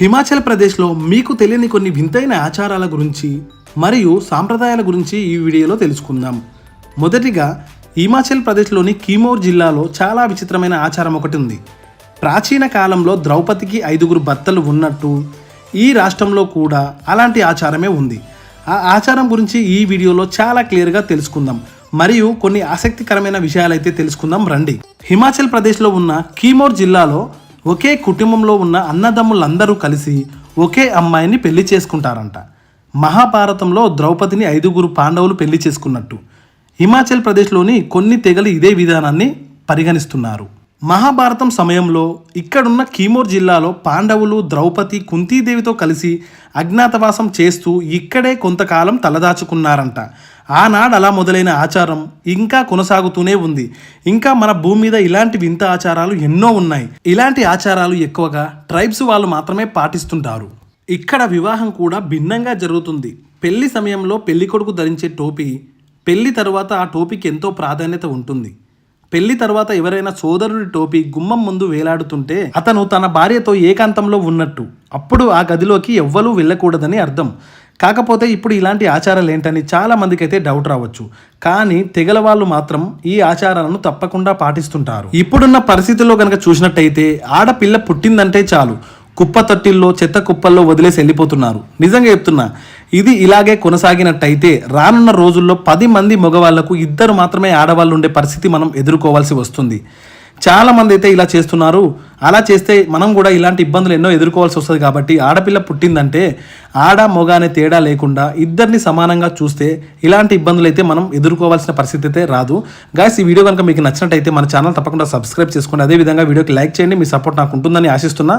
హిమాచల్ ప్రదేశ్లో మీకు తెలియని కొన్ని వింతైన ఆచారాల గురించి మరియు సాంప్రదాయాల గురించి ఈ వీడియోలో తెలుసుకుందాం. మొదటిగా హిమాచల్ ప్రదేశ్లోని కీమోర్ జిల్లాలో చాలా విచిత్రమైన ఆచారం ఒకటి ఉంది. ప్రాచీన కాలంలో ద్రౌపదికి ఐదుగురు భర్తలు ఉన్నట్టు ఈ రాష్ట్రంలో కూడా అలాంటి ఆచారమే ఉంది. ఆ ఆచారం గురించి ఈ వీడియోలో చాలా క్లియర్గా తెలుసుకుందాం. మరియు కొన్ని ఆసక్తికరమైన విషయాలైతే తెలుసుకుందాం రండి. హిమాచల్ ప్రదేశ్లో ఉన్న కీమోర్ జిల్లాలో ఒకే కుటుంబంలో ఉన్న అన్నదమ్ములందరూ కలిసి ఒకే అమ్మాయిని పెళ్ళి చేసుకుంటారంట. మహాభారతంలో ద్రౌపదిని ఐదుగురు పాండవులు పెళ్ళి చేసుకున్నట్టు. హిమాచల్ ప్రదేశ్లోని కొన్ని తెగలు ఇదే విధానాన్ని పరిగణిస్తున్నారు. మహాభారతం సమయంలో ఇక్కడున్న కీమోర్ జిల్లాలో పాండవులు ద్రౌపది కుంతీదేవితో కలిసి అజ్ఞాతవాసం చేస్తూ ఇక్కడే కొంతకాలం తలదాచుకున్నారంట. ఆనాడు అలా మొదలైన ఆచారం ఇంకా కొనసాగుతూనే ఉంది. ఇంకా మన భూమి మీద ఇలాంటి వింత ఆచారాలు ఎన్నో ఉన్నాయి. ఇలాంటి ఆచారాలు ఎక్కువగా ట్రైబ్స్ వాళ్ళు మాత్రమే పాటిస్తుంటారు. ఇక్కడ వివాహం కూడా భిన్నంగా జరుగుతుంది. పెళ్ళి సమయంలో పెళ్ళి కొడుకు ధరించే టోపీ పెళ్ళి తర్వాత ఆ టోపీకి ఎంతో ప్రాధాన్యత ఉంటుంది. పెళ్ళి తర్వాత ఎవరైనా సోదరుడి టోపీ గుమ్మం ముందు వేలాడుతుంటే అతను తన భార్యతో ఏకాంతంలో ఉన్నట్టు. అప్పుడు ఆ గదిలోకి ఎవ్వరూ వెళ్ళకూడదని అర్థం. కాకపోతే ఇప్పుడు ఇలాంటి ఆచారాలు ఏంటని చాలా మందికి అయితే డౌట్ రావచ్చు. కానీ తెగల వాళ్ళు మాత్రం ఈ ఆచారాలను తప్పకుండా పాటిస్తుంటారు. ఇప్పుడున్న పరిస్థితుల్లో కనుక చూసినట్టయితే ఆడపిల్ల పుట్టిందంటే చాలు. కుప్ప తొట్టిల్లో చెత్త కుప్పల్లో వదిలేసి వెళ్ళిపోతున్నారు. నిజంగా చెప్తున్నా ఇది ఇలాగే కొనసాగినట్టయితే రానున్న రోజుల్లో పది మంది మగవాళ్ళకు ఇద్దరు మాత్రమే ఆడవాళ్ళు ఉండే పరిస్థితి మనం ఎదుర్కోవాల్సి వస్తుంది. చాలామంది అయితే ఇలా చేస్తున్నారు. అలా చేస్తే మనం కూడా ఇలాంటి ఇబ్బందులు ఎన్నో ఎదుర్కోవాల్సి వస్తుంది కాబట్టి ఆడపిల్ల పుట్టిందంటే ఆడ మొగ అనే తేడా లేకుండా ఇద్దరిని సమానంగా చూస్తే ఇలాంటి ఇబ్బందులు అయితే మనం ఎదుర్కోవాల్సిన పరిస్థితి అయితే రాదు. గాయస్ ఈ వీడియో కనుక మీకు నచ్చినట్టయితే మన ఛానల్ తప్పకుండా సబ్స్క్రైబ్ చేసుకోండి. అదేవిధంగా వీడియోకి లైక్ చేయండి. మీ సపోర్ట్ నాకు ఉంటుందని ఆశిస్తున్నా.